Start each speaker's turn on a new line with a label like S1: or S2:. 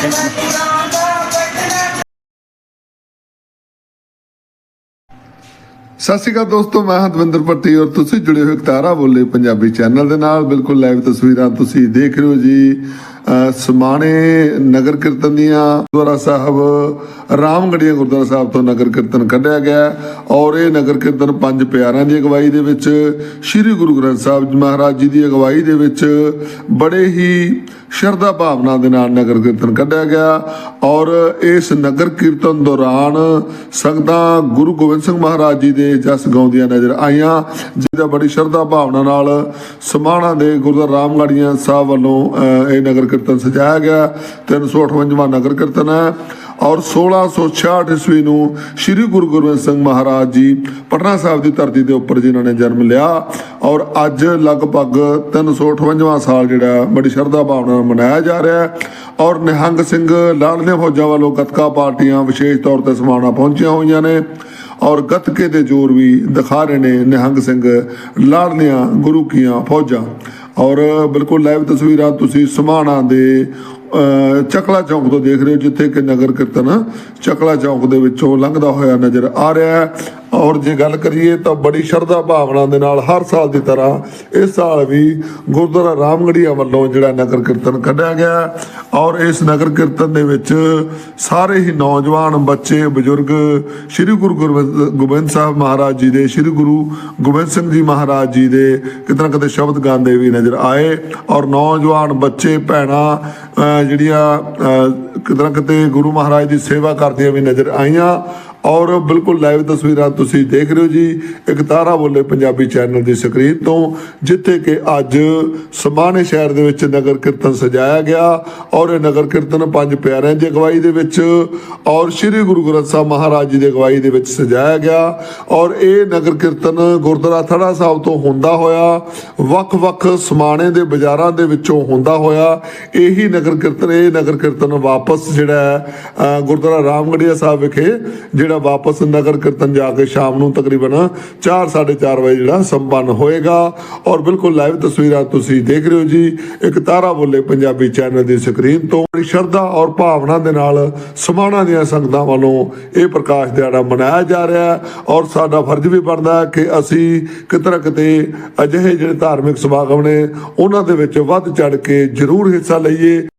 S1: ਸਤਿ ਸ਼੍ਰੀ ਅਕਾਲ ਦੋਸਤੋ, ਮੈਂ ਹਾਂ ਦਵਿੰਦਰ ਪੱਟੀ ਔਰ ਤੁਸੀਂ ਜੁੜੇ ਹੋਏ ਤਾਰਾ ਬੋਲੇ ਪੰਜਾਬੀ ਚੈਨਲ ਦੇ ਨਾਲ। ਬਿਲਕੁਲ ਲਾਈਵ ਤਸਵੀਰਾਂ ਤੁਸੀਂ ਦੇਖ ਰਹੇ ਹੋ ਜੀ। ਸਮਾਣੇ ਨਗਰ ਕੀਰਤਨ ਦੀਆਂ ਗੁਰਦੁਆਰਾ ਸਾਹਿਬ ਰਾਮਗੜੀਆਂ ਗੁਰਦੁਆਰਾ ਸਾਹਿਬ ਤੋਂ ਨਗਰ ਕੀਰਤਨ ਕੱਢਿਆ ਗਿਆ ਔਰ ਇਹ ਨਗਰ ਕੀਰਤਨ ਪੰਜ ਪਿਆਰਿਆਂ ਦੀ ਅਗਵਾਈ ਦੇ ਵਿੱਚ, ਸ੍ਰੀ ਗੁਰੂ ਗ੍ਰੰਥ ਸਾਹਿਬ ਜੀ ਮਹਾਰਾਜ ਜੀ ਦੀ ਅਗਵਾਈ ਦੇ ਵਿੱਚ ਬੜੇ ਹੀ ਸ਼ਰਧਾ ਭਾਵਨਾ ਦੇ ਨਾਲ ਨਗਰ ਕੀਰਤਨ ਕੱਢਿਆ ਗਿਆ ਔਰ ਇਸ ਨਗਰ ਕੀਰਤਨ ਦੌਰਾਨ ਸੰਗਤਾਂ ਗੁਰੂ ਗੋਬਿੰਦ ਸਿੰਘ ਮਹਾਰਾਜ ਜੀ ਦੇ ਜਸ ਗਾਉਂਦੀਆਂ ਨਜ਼ਰ ਆਈਆਂ ਜਿਹਦਾ ਬੜੀ ਸ਼ਰਧਾ ਭਾਵਨਾ ਨਾਲ ਸਮਾਣਾ ਦੇ ਗੁਰਦੁਆਰਾ ਰਾਮਗੜੀਆਂ ਸਾਹਿਬ ਵੱਲੋਂ ਇਹ ਨਗਰ ਕੀਰਤਨ ਸਜਾਇਆ ਗਿਆ 358ਵਾਂ ਨਗਰ ਕੀਰਤਨ ਹੈ ਔਰ 1666 ਈਸਵੀ ਨੂੰ ਸ੍ਰੀ ਗੁਰੂ ਗੋਬਿੰਦ ਸਿੰਘ ਮਹਾਰਾਜ ਜੀ ਪਟਨਾ ਸਾਹਿਬ ਦੀ ਧਰਤੀ ਦੇ ਉੱਪਰ ਜਿਨ੍ਹਾਂ ਨੇ ਜਨਮ ਲਿਆ ਔਰ ਅੱਜ ਲਗਭਗ 358ਵਾਂ ਸਾਲ ਜਿਹੜਾ ਬੜੀ ਸ਼ਰਧਾ ਭਾਵਨਾ ਨਾਲ ਮਨਾਇਆ ਜਾ ਰਿਹਾ ਹੈ ਔਰ ਨਿਹੰਗ ਸਿੰਘ ਲਾੜਨੇ ਫੌਜਾਂ ਵੱਲੋਂ ਗੱਤਕਾ ਪਾਰਟੀਆਂ ਵਿਸ਼ੇਸ਼ ਤੌਰ ਤੇ ਸਮਾਣਾ ਪਹੁੰਚੀਆਂ ਹੋਈਆਂ ਨੇ ਔਰ ਗੱਤਕੇ ਦੇ ਜ਼ੋਰ ਵੀ ਦਿਖਾ ਰਹੇ ਨੇ ਨਿਹੰਗ ਸਿੰਘ ਲਾੜਨੀਆਂ ਗੁਰੂ ਕੀਆਂ ਫੌਜਾਂ। ਔਰ ਬਿਲਕੁਲ ਲਾਈਵ ਤਸਵੀਰਾਂ ਤੁਸੀਂ ਸਮਾਣਾ ਦੇ ਚਕਲਾ ਚੌਂਕ ਤੋਂ ਦੇਖ ਰਹੇ ਹੋ, ਜਿੱਥੇ ਕਿ ਨਗਰ ਕੀਰਤਨ ਚਕਲਾ ਚੌਂਕ ਦੇ ਵਿੱਚੋਂ ਲੰਘਦਾ ਹੋਇਆ ਨਜ਼ਰ ਆ ਰਿਹਾ ਹੈ। ਔਰ ਜੇ ਗੱਲ ਕਰੀਏ ਤਾਂ ਬੜੀ ਸ਼ਰਧਾ ਭਾਵਨਾ ਦੇ ਨਾਲ ਹਰ ਸਾਲ ਦੀ ਤਰ੍ਹਾਂ ਇਸ ਸਾਲ ਵੀ ਗੁਰਦੁਆਰਾ ਰਾਮਗੜੀਆ ਵੱਲੋਂ ਜਿਹੜਾ ਨਗਰ ਕੀਰਤਨ ਕੱਢਿਆ ਗਿਆ ਔਰ ਇਸ ਨਗਰ ਕੀਰਤਨ ਦੇ ਵਿੱਚ ਸਾਰੇ ਹੀ ਨੌਜਵਾਨ ਬੱਚੇ, ਬਜ਼ੁਰਗ ਸ੍ਰੀ ਗੁਰੂ ਗੋਬਿੰਦ ਗੋਬਿੰਦ ਸਾਹਿਬ ਮਹਾਰਾਜ ਜੀ ਦੇ, ਸ੍ਰੀ ਗੁਰੂ ਗੋਬਿੰਦ ਸਿੰਘ ਜੀ ਮਹਾਰਾਜ ਜੀ ਦੇ ਕਿਤੇ ਨਾ ਕਿਤੇ ਸ਼ਬਦ ਗਾਉਂਦੇ ਵੀ ਨਜ਼ਰ ਆਏ ਔਰ ਨੌਜਵਾਨ ਬੱਚੇ, ਭੈਣਾਂ ਜਿਹੜੀਆਂ, ਅਹ, ਕਿਤੇ ਨਾ ਕਿਤੇ ਗੁਰੂ ਮਹਾਰਾਜ ਦੀ ਸੇਵਾ ਕਰਦੀਆਂ ਵੀ ਨਜ਼ਰ ਆਈਆਂ ਔਰ ਬਿਲਕੁਲ ਲਾਈਵ ਤਸਵੀਰਾਂ ਤੁਸੀਂ ਦੇਖ ਰਹੇ ਹੋ ਜੀ ਇੱਕ ਤਾਰਾ ਬੋਲੇ ਪੰਜਾਬੀ ਚੈਨਲ ਦੀ ਸਕਰੀਨ ਤੋਂ ਜਿੱਥੇ ਕਿ ਅੱਜ ਸਮਾਣੇ ਸ਼ਹਿਰ ਦੇ ਵਿੱਚ ਨਗਰ ਕੀਰਤਨ ਸਜਾਇਆ ਗਿਆ ਔਰ ਇਹ ਨਗਰ ਕੀਰਤਨ ਪੰਜ ਪਿਆਰਿਆਂ ਦੀ ਅਗਵਾਈ ਦੇ ਵਿੱਚ ਔਰ ਸ੍ਰੀ ਗੁਰੂ ਗ੍ਰੰਥ ਸਾਹਿਬ ਮਹਾਰਾਜ ਜੀ ਦੀ ਅਗਵਾਈ ਦੇ ਵਿੱਚ ਸਜਾਇਆ ਗਿਆ ਔਰ ਇਹ ਨਗਰ ਕੀਰਤਨ ਗੁਰਦੁਆਰਾ ਥੜਾ ਸਾਹਿਬ ਤੋਂ ਹੁੰਦਾ ਹੋਇਆ ਵੱਖ-ਵੱਖ ਸਮਾਣੇ ਦੇ ਬਾਜ਼ਾਰਾਂ ਦੇ ਵਿੱਚੋਂ ਹੁੰਦਾ ਹੋਇਆ ਇਹੀ ਨਗਰ ਕੀਰਤਨ ਇਹ ਨਗਰ ਕੀਰਤਨ ਵਾਪਸ ਜਿਹੜਾ ਹੈ, ਗੁਰਦੁਆਰਾ ਰਾਮਗੜੀਆ ਸਾਹਿਬ ਵਿਖੇ ਜਿਹੜਾ ਵਾਪਸ ਨਗਰ ਕੀਰਤਨ ਜਾ ਕੇ ਸ਼ਾਮ ਨੂੰ ਤਕਰੀਬਨ 4:30 ਵਜੇ ਜਿਹੜਾ ਸੰਪੰਨ ਹੋਏਗਾ। ਔਰ ਬਿਲਕੁਲ ਲਾਈਵ ਤਸਵੀਰਾਂ ਤੁਸੀਂ ਦੇਖ ਰਹੇ ਹੋ ਜੀ। ਇੱਕ ਤਾਰਾ ਬੋਲੇ ਪੰਜਾਬੀ ਚੈਨਲ ਦੀ ਸਕਰੀਨ ਤੋਂ। ਬੜੀ ਸ਼ਰਧਾ ਔਰ ਭਾਵਨਾ ਦੇ ਨਾਲ ਸਮਾਣਾ ਦੀਆਂ ਸੰਗਤਾਂ ਵੱਲੋਂ ਇਹ ਪ੍ਰਕਾਸ਼ ਦਿਹਾੜਾ ਮਨਾਇਆ ਜਾ ਰਿਹਾ ਹੈ। ਔਰ ਸਾਡਾ ਫਰਜ਼ ਵੀ ਬਣਦਾ ਹੈ ਕਿ ਅਸੀਂ ਕਿਤੇ ਨਾ ਕਿਤੇ ਅਜਿਹੇ ਜਿਹੜੇ ਧਾਰਮਿਕ ਸਮਾਗਮ ਨੇ, ਉਹਨਾਂ ਦੇ ਵਿੱਚ ਵੱਧ ਚੜ ਕੇ ਜ਼ਰੂਰ ਹਿੱਸਾ ਲਈਏ।